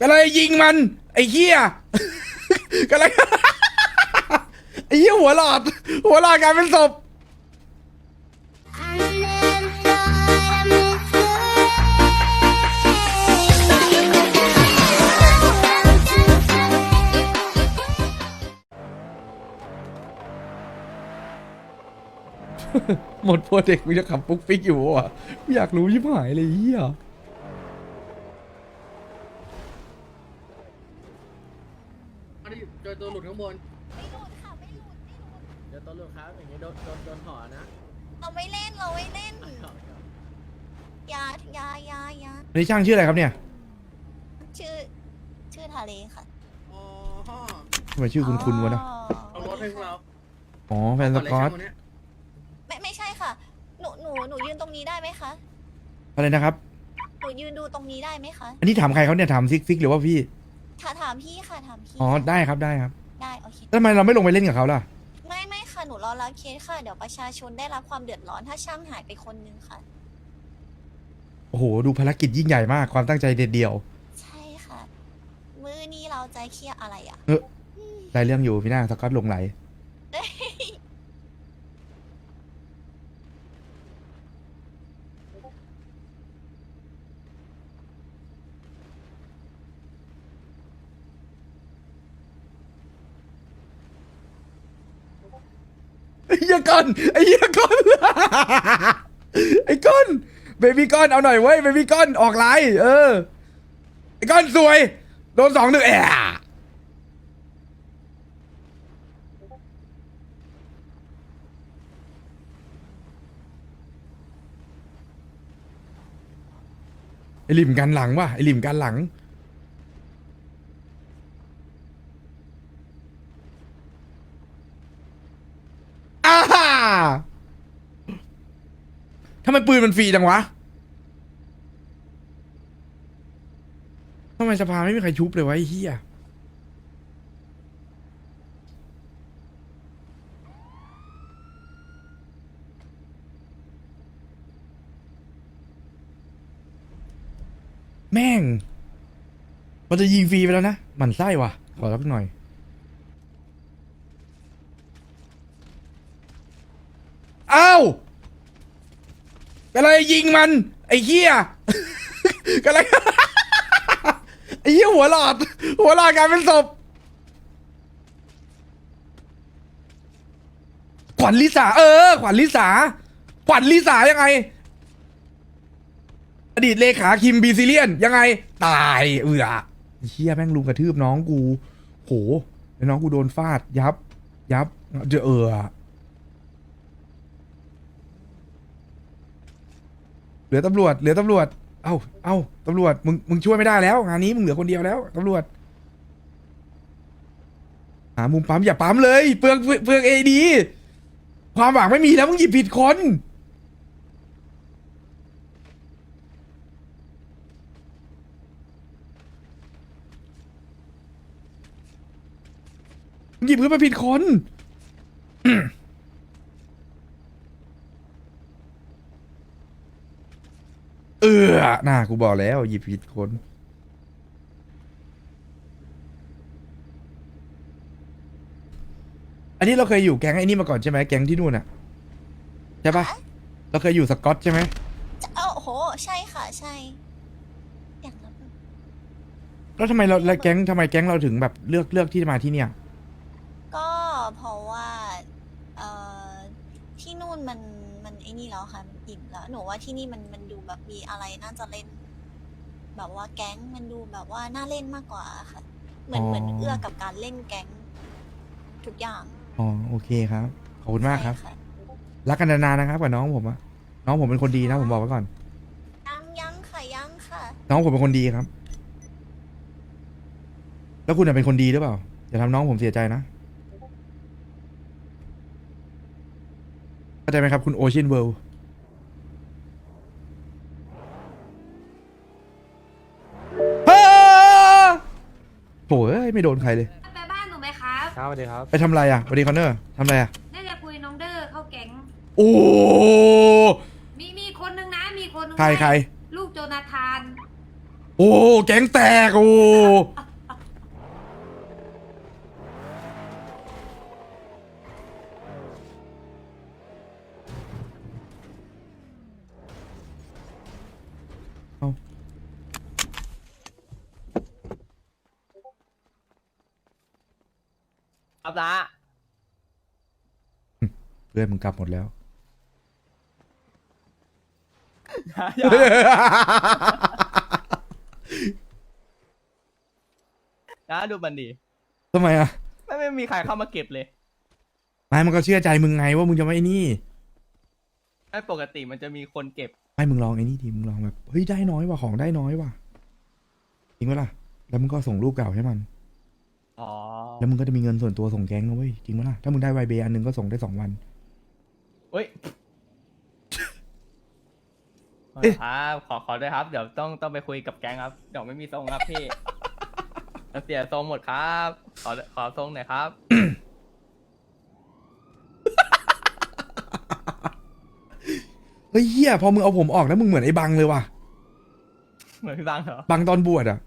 ก็เลยยิงมัน ไอ้เหี้ยก็เลยไอ้เหี้ยหัวหลอด หัวหลอดกลายเป็นศพ หมดโปรเจกต์กูจะขับปุ๊กปิ๊กอยู่วะกูอยากรู้ยิบหายเลยเหี้ย อันนี้เจอตัวหลุดข้างบนไม่หลุดค่ะไม่หลุดไม่หลุดเจอตัวหลุดครับอย่างนี้โดนโดนโดนห่อนะเราไม่เล่นเราไม่เล่นอยาอยาอยาอยานี่ช่างชื่ออะไรครับเนี่ยชื่อ ชื่อทะเลค่ะอ๋อทำไมชื่อคุณคุณวะเนอะเอารถให้พวกเราอ๋อแฟนสกอตเาเลยช่างคนเนี้ยไม่ไม่ใช่ค่ะ หนูหนูหนูยืนตรงนี้ได้ไหมคะอะไรนะครับ หนูยืนดูตรงนี้ได้ไหมคะ อันนี้ถามใครเขาเนี่ยถามซิกซิกหรือว่าพี่ ถาถามพี่ค่ะถามพี่อ๋อค่ะได้ครับได้ครับได้โอเค แล้วทำไมเราไม่ลงไปเล่นกับเขาล่ะ ไม่ไม่ค่ะหนูรอรับเคสค่ะ เดี๋ยวประชาชนได้รับความเดือดร้อนถ้าช่างหายไปคนนึงค่ะ โอ้โห ดูภารกิจยิ่งใหญ่มากความตั้งใจเด็ดเดียว ใช่ค่ะ มือนี้เราใจเครียดอะไรอะ เออได้เรื่องอยู่พี่หน้าสกอตลงไหล เหี้ยก้อนไอ้เหี้ยก้อนไอ้ก้อนเบบี้ก้อนเอาหน่อยเว้ยเบบี้ก้อนออกไลน์เออไอ้ก้อนสวย โดนสองหนึ่งแอะไอหลิมกันหลังว่ะไอหลิมกันหลัง อ้า ทำไมปืนมันฟรีจังวะทำไมสภาไม่มีใครชุบเลยวะไอ้เหี้ยแม่ง มันจะยิงฟรีไปแล้วนะ หมันไส้ว่ะ ขอรับหน่อย อ้าว ก็เลยยิงมัน ไอ้เหี้ยก็เลยไอ้เหี้ยหัวหลอด หัวหลอดกลายเป็นศพขวัญลิสาเออ ขวัญลิสาขวัญลิสายังไง อดีตเลขาคิมบีซิเลียน ยังไง ตายเอือเชี่ยแม่งลุมกระทืบน้องกู โหแล้วน้องกูโดนฟาดยับ ยับเจอเออ เหลือตำรวจเหลือตำรวจ เอ้าเอ้าตำรวจมึงมึงช่วยไม่ได้แล้วงานนี้มึงเหลือคนเดียวแล้วตำรวจหามุมปั๊มอย่าปั๊มเลยเปลืองเปลืองเอดีความหวังไม่มีแล้วมึงหยิบผิดคนมึงหยิบขึ้นมาผิดคน ออน่ากูบอกแล้วหยิบผิดคนอันนี้เราเคยอยู่แก๊งไอ้นี่มาก่อนใช่ไหมแก๊งที่นู่นอะใช่ปะเราเคยอยู่สกอตใช่ไหมจะเอ้าโห ใช่ค่ะ ใช่ อย่างนั้นแล้วทำไมเราแล้วแก๊งทำไมแก๊งเราถึงแบบเลือกเลือกที่จะมาที่เนี่ย ก็เพราะว่าเอ่อที่นู่นมันมั นไอ้นี่แล้วค่ะมันอิ่มแล้ว หนูว่าที่นี่มันมันดูแบบมีอะไรน่าจะเล่น แบบว่าแก๊งมันดูแบบว่าน่าเล่นมากกว่าค่ะ เหมือนอ๋อ เหมือนเอื้อกับการเล่นแก๊งทุกอย่างอ๋อโอเคครับ ขอบคุณมากครับ ใช่ะรักกันนานๆนะครับกับน้องผมอะน้องผมเป็นคนดีนะผมบอกไว้ก่อน ยังยังค่ะยังค่ะ น้องผมเป็นคนดีครับ แล้วคุณอะเป็นคนดีหรือเปล่าอย่าทำน้องผมเสียใจนะ เข้าใจไหมครับ คุณโอเชียนเวิลด์โถ่เอ้ยไม่โดนใครเลย ไปบ้านหนูไหมครับ ครับสวัสดีครับ ไปทำอะไรอะสวัสดีคอนเนอร์ทำอะไรอะน่าจะคุยน้องเดอร์เข้าแก๊ง โอ้ มีมีคนนึงนะ มีคนนึงใครด้วยใคร ลูกโจนาธาน โอ้ แก๊งแตก โอ้ ครับนะเพื่อนมึงกลับหมดแล้วอย่านะดูมันดีทำไมอะไม่ไม่มีใครเข้ามาเก็บเลยไม่มันก็เชื่อใจมึงไงว่ามึงจะไม่ไอ้นี่ ไม่ปกติมันจะมีคนเก็บให้มึงลองไอ้นี่ดิมึงลองแบบเฮ้ยได้น้อยว่ะของได้น้อยว่ะจริงปะล่ะแล้วมึงก็ส่งรูปเก่าให้มัน อ๋อแล้วมึงก็จะมีเงินส่วนตัวส่งแก๊งนะเว้ยจริงปะล่ะถ้ามึงได้ไวเบอันหนึงก็ส่งได้สองวัน เฮ้ยเอ๊ะ ครับขอขอด้วยครับ เดี๋ยวต้องต้องไปคุยกับแก๊งครับ เดี๋ยวไม่มีทรงครับพี่ มันเสียทรงหมดครับ ขอขอทรงหน่อยครับ เฮ้ยเฮียพอมึงเอาผมออกแล้วมึงเหมือนไอ้บังเลยว่ะเหมือนพี่บังเหรอบังตอนบวชอะ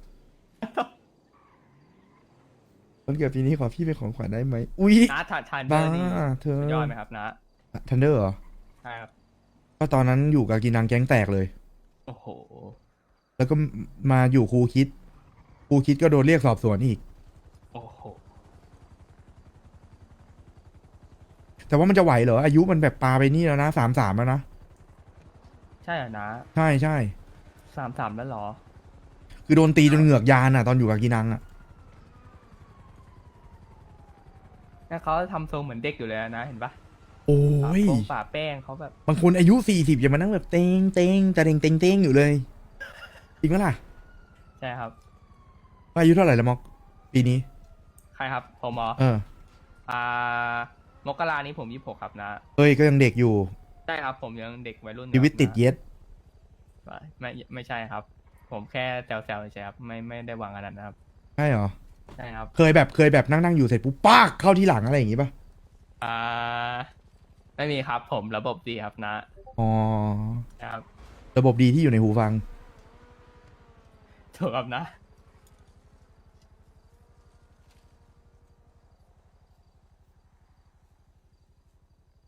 วันเกิดปีนี้ขอพี่เป็นของขวัญได้ไหมอุ๊ยนะทานทานเดอบ้าร์นี่เธอสุดยอดไหมครับนะทันเดอร์เหรอ ใช่ครับก็ตอนนั้นอยู่กับกินนังแก๊งแตกเลย โอ้โหแล้วก็มาอยู่ครูคิดครูคิดก็โดนเรียกสอบสวนอีก โอ้โหแต่ว่ามันจะไหวเหรออายุมันแบบปาไปนี่แล้วนะสามสามแล้วนะใช่เหรอนะใช่ใช่สามสามแล้วเหรอ คือโดนตีจนเหงือกยานอะ ตอนอยู่กับกินังอะ แค่เขาทำทรงเหมือนเด็กอยู่เลยนะเห็นปะโอ้ยปะโปรงป่าแป้งเขาแบบบางคนอายุสี่สิบยังมานั่งแบบเต็งเต็งจะเต็งเต็งเต็งอยู่เลยจริงไหมล่ะใช่ครับว่าอายุเท่าไหร่แล้วมอก ปีนี้ ใครครับผมเหรอเอออ่ามกรานี้ผมยี่หกครับนะเฮ้ยก็ยังเด็กอยู่ใช่ครับผมยังเด็กวัยรุ่นอยู่ชีวิตครับติดนะเย็ดไม่ไม่ใช่ครับ ผมแค่แซวๆเฉยๆครับไม่ไม่ได้หวังอะไรนะครับ ใช่เหรอ ใช่ครับเคยแบบเคยแบบนั่งนั่งอยู่เสร็จปุ๊บปากเข้าที่หลังอะไรอย่างงี้ป่ะอ่าไม่มีครับผมระบบดีครับนะอ๋อนะครับระบบดีที่อยู่ในหูฟัง ถูกครับนะ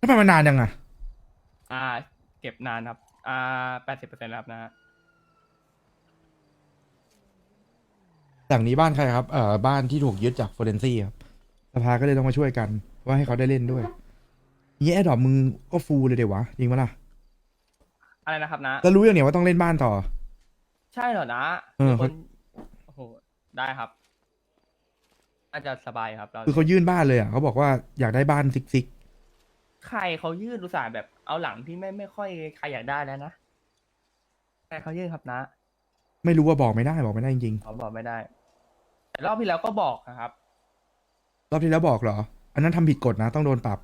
ทำไมมันนานจังอะอ่า เก็บนานครับ อ่าแปดสิบเปอร์เซ็นต์ครับนะ หลังนี้บ้านใครครับเอ่อบ้านที่ถูกยึดจากฟอเรนซี่ครับสภาก็เลยต้องมาช่วยกัน ว่าให้เขาได้เล่นด้วยงี้แอดดอปมึงก็ฟูลเลยเดี๋ยววะจริงปะล่ะอะไรนะครับนะแล้วรู้อย่างเนี้ยว่าต้องเล่นบ้านต่อ ใช่เหรอนะเออ มีคนโอ้โหได้ครับน่าจะสบายครับ เราคือเขายื่นบ้านเลยอะเขาบอกว่าอยากได้บ้านซิกซิกใครเขายื่นอุตส่าห์แบบเอาหลังที่ไม่ไม่ค่อยใครอยากได้แล้วนะใครเขายื่นครับนะ ไม่รู้ว่าบอกไม่ได้บอกไม่ได้จริง เขาบอกไม่ได้ แต่รอบที่แล้วก็บอกนะครับๆรอบที่แล้วบอกเหรอ อันนั้นทำผิดกฎนะ ต้องโดนปรับ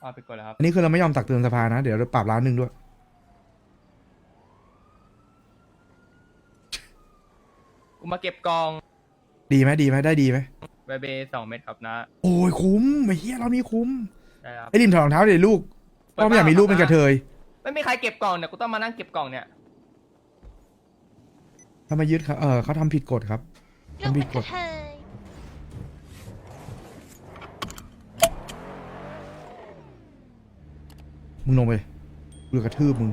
เอาไปกดแล้วครับอันนี้คือเราไม่ยอมตักเตือนสภานะ เดี๋ยวเราปรับร้านหนึ่งด้วย กูมาเก็บกองดีไหมดีไหมได้ดีไหมใบเบสองเม็ดครับนะโอ้ยคุ้มไอ้เฮียเรานี่คุ้มใช่ครับไอ้ริมถอดรองเท้าเดี๋ยวลูกก็ไม่อยากมีลูกเป็นกระเทยไม่มีใครเก็บกล่องเนี่ยกูต้องมานั่งเก็บกล่องเนี่ยถ้ามายึดเขาเออเขาทำผิดกฎครับ ลูกเป็นกระเทยมึงลงไปกูจะกระทืบมึง